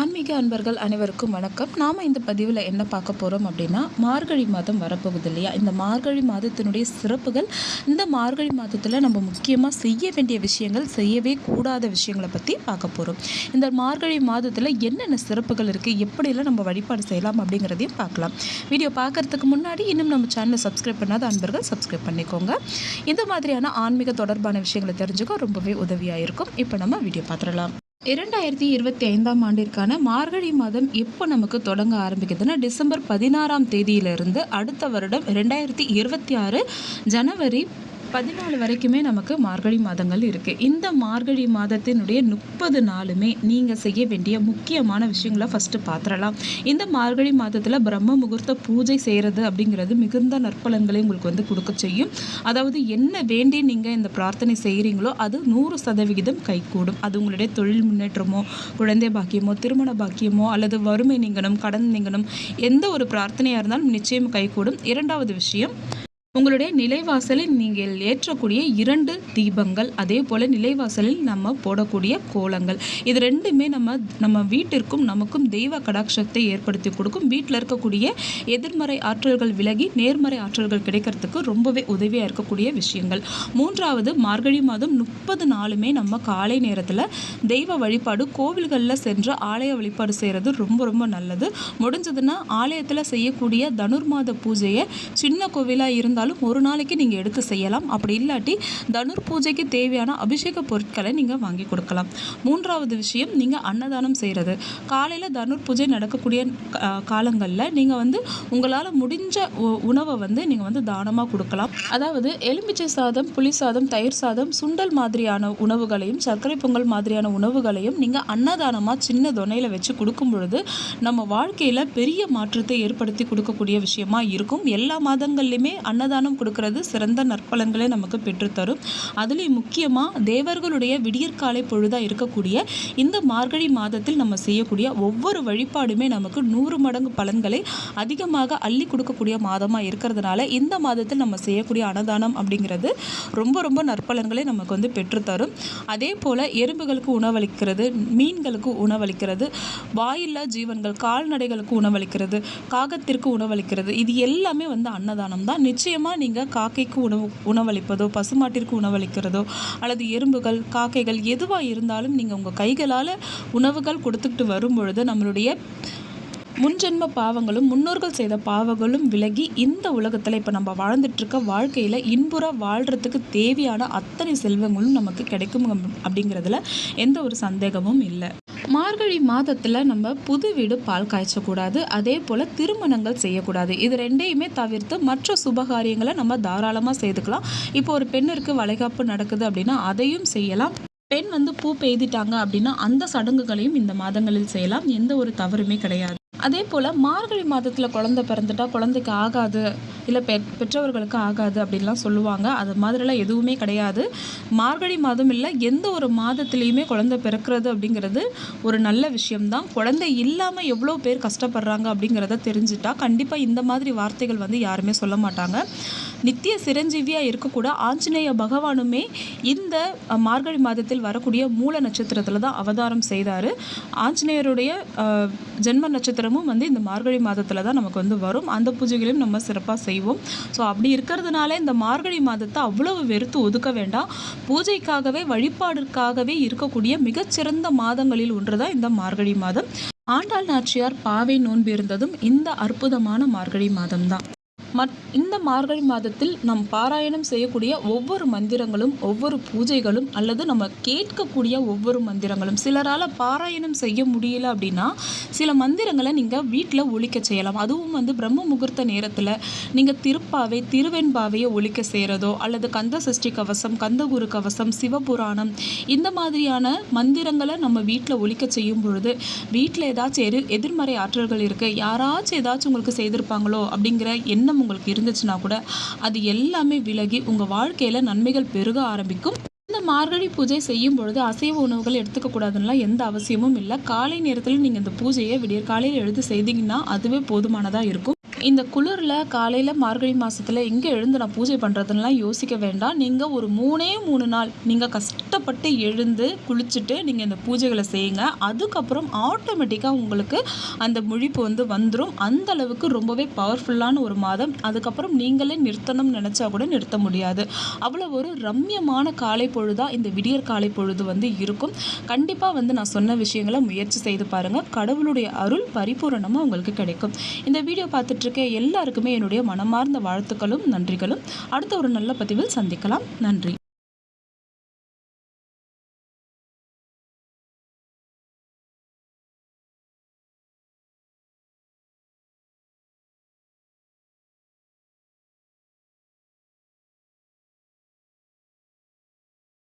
ஆன்மீக அன்பர்கள் அனைவருக்கும் வணக்கம். நாம் இந்த பதிவில் என்ன பார்க்க போகிறோம் அப்படின்னா மார்கழி மாதம் வரப்போகுது இல்லையா? இந்த மார்கழி மாதத்தினுடைய சிறப்புகள் இந்த மார்கழி மாதத்தில் நம்ம முக்கியமாக செய்ய வேண்டிய விஷயங்கள் செய்யவே கூடாத விஷயங்களை பற்றி பார்க்க போகிறோம் இந்த மார்கழி மாதத்தில் என்னென்ன சிறப்புகள் இருக்குது எப்படியெல்லாம் நம்ம வழிபாடு செய்யலாம் அப்படிங்கிறதையும் பார்க்கலாம். வீடியோ பார்க்குறதுக்கு முன்னாடி இன்னும் நம்ம சேனலை சப்ஸ்கிரைப் பண்ணாத அன்பர்கள் சப்ஸ்கிரைப் பண்ணிக்கோங்க. இந்த மாதிரியான ஆன்மீக தொடர்பான விஷயங்களை தெரிஞ்சுக்க ரொம்பவே உதவியாக இருக்கும். இப்போ நம்ம வீடியோ பார்த்துடலாம். இரண்டாயிரத்தி இருபத்தி ஐந்தாம் ஆண்டிற்கான மார்கழி மாதம் எப்போ நமக்கு தொடங்க ஆரம்பிக்குதுன்னா டிசம்பர் பதினாறாம் தேதியிலிருந்து அடுத்த வருடம் ரெண்டாயிரத்தி இருபத்தி ஆறு ஜனவரி பதினாலு வரைக்குமே நமக்கு மார்கழி மாதங்கள் இருக்குது இந்த மார்கழி மாதத்தினுடைய முப்பது நாளுமே நீங்கள் செய்ய வேண்டிய முக்கியமான விஷயங்களை ஃபஸ்ட்டு பார்த்துடலாம் இந்த மார்கழி மாதத்தில் பிரம்ம முகூர்த்த பூஜை செய்கிறது அப்படிங்கிறது மிகுந்த நற்பலன்களை உங்களுக்கு வந்து கொடுக்க செய்யும். அதாவது என்ன வேண்டி நீங்கள் இந்த பிரார்த்தனை செய்கிறீங்களோ அது நூறு சதவிகிதம் கைகூடும். அது உங்களுடைய தொழில் முன்னேற்றமோ குழந்தை பாக்கியமோ திருமண பாக்கியமோ அல்லது வறுமை நீங்கணும் கடன் நீங்கணும் எந்த ஒரு பிரார்த்தனையாக இருந்தாலும் நிச்சயம் கைகூடும். இரண்டாவது விஷயம் உங்களுடைய நிலைவாசலில் நீங்கள் ஏற்றக்கூடிய இரண்டு தீபங்கள் அதே போல் நிலைவாசலில் நம்ம போடக்கூடிய கோலங்கள். இது ரெண்டுமே நம்ம நம்ம வீட்டிற்கும் நமக்கும் தெய்வ கடாட்சத்தை ஏற்படுத்தி கொடுக்கும். வீட்டில் இருக்கக்கூடிய எதிர்மறை ஆற்றல்கள் விலகி நேர்மறை ஆற்றல்கள் கிடைக்கிறதுக்கு ரொம்பவே உதவியாக இருக்கக்கூடிய விஷயங்கள். மூன்றாவது மார்கழி மாதம் முப்பது நாளுமே நம்ம காலை நேரத்தில் தெய்வ வழிபாடு கோவில்களில் சென்று ஆலய வழிபாடு செய்கிறது ரொம்ப ரொம்ப நல்லது. முடிஞ்சதுன்னா ஆலயத்தில் செய்யக்கூடிய தனுர்மாத பூஜையை சின்ன கோவிலாக இருந்தால் இருந்தாலும் ஒரு நாளைக்கு நீங்கள் எடுத்து செய்யலாம். அப்படி இல்லாட்டி தனுர் பூஜைக்கு தேவையான அபிஷேக பொருட்களை நீங்கள் வாங்கி கொடுக்கலாம். மூன்றாவது விஷயம் நீங்கள் அன்னதானம் செய்கிறது காலையில் தனுர் பூஜை நடக்கக்கூடிய காலங்களில் நீங்கள் வந்து உங்களால் முடிஞ்ச உணவை வந்து நீங்கள் வந்து தானமாக கொடுக்கலாம். அதாவது எலுமிச்சை சாதம் புளி சாதம் தயிர் சாதம் சுண்டல் மாதிரியான உணவுகளையும் சர்க்கரை பொங்கல் மாதிரியான உணவுகளையும் நீங்கள் அன்னதானமாக சின்ன தொனையில் வச்சு கொடுக்கும் பொழுது நம்ம வாழ்க்கையில் பெரிய மாற்றத்தை ஏற்படுத்தி கொடுக்கக்கூடிய விஷயமா இருக்கும். எல்லா மாதங்கள்லையுமே அன்னதானம் அன்னதானம் கொடுக்கறது சிறந்த நற்பலன்களை நமக்கு பெற்றுத்தரும். அதுலேயும் முக்கியமாக தேவர்களுடைய விடியற்காலை பொழுதாக இருக்கக்கூடிய இந்த மார்கழி மாதத்தில் நம்ம செய்யக்கூடிய ஒவ்வொரு வழிபாடுமே நமக்கு நூறு மடங்கு பலன்களை அதிகமாக அள்ளி கொடுக்கக்கூடிய மாதமாக இருக்கிறதுனால இந்த மாதத்தில் நம்ம செய்யக்கூடிய அன்னதானம் அப்படிங்கிறது ரொம்ப ரொம்ப நற்பலன்களை நமக்கு வந்து பெற்றுத்தரும். அதே போல் எறும்புகளுக்கு உணவளிக்கிறது மீன்களுக்கு உணவளிக்கிறது வாயில்லா ஜீவன்கள் கால்நடைகளுக்கு உணவளிக்கிறது காகத்திற்கு உணவளிக்கிறது இது எல்லாமே வந்து அன்னதானம் தான். நிச்சயம் நிச்சயமாக நீங்கள் காக்கைக்கு உணவு உணவளிப்பதோ பசுமாட்டிற்கு உணவளிக்கிறதோ அல்லது எறும்புகள் காக்கைகள் எதுவாக இருந்தாலும் நீங்கள் உங்கள் கைகளால் உணவுகள் கொடுத்துக்கிட்டு வரும் பொழுது நம்மளுடைய முன்ஜென்ம பாவங்களும் முன்னோர்கள் செய்த பாவங்களும் விலகி இந்த உலகத்தில் இப்போ நம்ம வாழ்ந்துட்டுருக்க வாழ்க்கையில் இன்புற வாழ்கிறதுக்கு தேவையான அத்தனை செல்வங்களும் நமக்கு கிடைக்கும் அப்படிங்கிறதுல எந்த ஒரு சந்தேகமும் இல்லை. மார்கழி மாதத்தில் நம்ம புது வீடு பால் காய்ச்சக்கூடாது அதே போல் திருமணங்கள் செய்யக்கூடாது. இது ரெண்டையுமே தவிர்த்து மற்ற சுபகாரியங்களை நம்ம தாராளமாக செய்துக்கலாம். இப்போ ஒரு பெண்ணிற்கு வளைகாப்பு நடக்குது அப்படின்னா அதையும் செய்யலாம். பெண் வந்து பூ பெய்திட்டாங்க அப்படின்னா அந்த சடங்குகளையும் இந்த மாதங்களில் செய்யலாம். எந்த ஒரு தவறுமே கிடையாது. அதே போல் மார்கழி மாதத்தில் குழந்த பிறந்துட்டா குழந்தைக்கு ஆகாது இல்லை பெ பெற்றவர்களுக்கு ஆகாது அப்படின்லாம் சொல்லுவாங்க. அது மாதிரிலாம் எதுவுமே கிடையாது. மார்கழி மாதம் இல்லை எந்த ஒரு மாதத்துலேயுமே குழந்தை பிறக்கிறது அப்படிங்கிறது ஒரு நல்ல விஷயம்தான். குழந்தை இல்லாமல் எவ்வளோ பேர் கஷ்டப்படுறாங்க அப்படிங்கிறத தெரிஞ்சுட்டா கண்டிப்பாக இந்த மாதிரி வார்த்தைகள் வந்து யாருமே சொல்ல மாட்டாங்க. நித்திய சிரஞ்சீவியாக இருக்கக்கூட ஆஞ்சநேய பகவானுமே இந்த மார்கழி மாதத்தில் வரக்கூடிய மூல நட்சத்திரத்தில் தான் அவதாரம் செய்தார். ஆஞ்சநேயருடைய ஜென்ம நட்சத்திரம் நட்சத்திரமும் வந்து இந்த மார்கழி மாதத்தில் தான் நமக்கு வந்து வரும். அந்த பூஜைகளையும் நம்ம சிறப்பாக செய்வோம். ஸோ அப்படி இருக்கிறதுனால இந்த மார்கழி மாதத்தை அவ்வளவு வெறுத்து ஒதுக்க வேண்டாம். பூஜைக்காகவே வழிபாடுக்காகவே இருக்கக்கூடிய மிகச்சிறந்த மாதங்களில் ஒன்று தான் இந்த மார்கழி மாதம். ஆண்டாள் நாச்சியார் பாவை நோன்பு இருந்ததும் இந்த அற்புதமான மார்கழி மாதம்தான். மற் இந்த மார்கழி மாதத்தில் நம் பாராயணம் செய்யக்கூடிய ஒவ்வொரு மந்திரங்களும் ஒவ்வொரு பூஜைகளும் அல்லது நம்ம கேட்கக்கூடிய ஒவ்வொரு மந்திரங்களும் சிலரால் பாராயணம் செய்ய முடியல அப்படின்னா சில மந்திரங்களை நீங்கள் வீட்டில் ஒழிக்க செய்யலாம். அதுவும் வந்து பிரம்ம முகூர்த்த நேரத்தில் நீங்கள் திருப்பாவை திருவெண்பாவையை ஒழிக்க செய்கிறதோ அல்லது கந்த சஷ்டி கவசம் கந்தகுரு கவசம் சிவபுராணம் இந்த மாதிரியான மந்திரங்களை நம்ம வீட்டில் ஒழிக்க செய்யும் பொழுது வீட்டில் ஏதாச்சும் எதிர்மறை ஆற்றல்கள் இருக்குது யாராச்சும் ஏதாச்சும் உங்களுக்கு செய்திருப்பாங்களோ அப்படிங்கிற எண்ணம் உங்களுக்கு இருந்துச்சுன்னா கூட அது எல்லாமே விலகி உங்கள் வாழ்க்கையில் நன்மைகள் பெருக ஆரம்பிக்கும். இந்த மார்கழி பூஜை செய்யும் பொழுது அசைவ உணவுகள் எடுத்துக்க கூடாதுன்னா எந்த அவசியமும் இல்லை. காலை நேரத்தில் நீங்கள் இந்த பூஜையை விடிய காலையில் எழுந்து செய்தீங்கன்னா அதுவே போதுமானதாக இருக்கும். இந்த குளிரில் காலையில் மார்கழி மாதத்தில் எங்கே எழுந்து நான் பூஜை பண்ணுறதுன்னெலாம் யோசிக்க வேண்டாம். நீங்கள் ஒரு மூணே மூணு நாள் நீங்கள் கஷ்டப்பட்டு எழுந்து குளிச்சுட்டு நீங்கள் இந்த பூஜைகளை செய்யுங்க. அதுக்கப்புறம் ஆட்டோமேட்டிக்காக உங்களுக்கு அந்த முழிப்பு வந்து வந்துடும் அந்த அளவுக்கு ரொம்பவே பவர்ஃபுல்லான ஒரு மாதம். அதுக்கப்புறம் நீங்களே நிறுத்தணும்னு நினச்சா கூட நிறுத்த முடியாது. அவ்வளோ ஒரு ரம்யமான காலை பொழுதாக இந்த விடியற் காலை பொழுது வந்து இருக்கும். கண்டிப்பாக வந்து நான் சொன்ன விஷயங்களை முயற்சி செய்து பாருங்கள் கடவுளுடைய அருள் பரிபூரணமாக உங்களுக்கு கிடைக்கும். இந்த வீடியோ பார்த்துட்டு இருக்க எல்லாருக்குமே என்னுடைய மனமார்ந்த வாழ்த்துக்களும் நன்றிகளும். அடுத்த ஒரு நல்ல பதிவில் சந்திக்கலாம். நன்றி.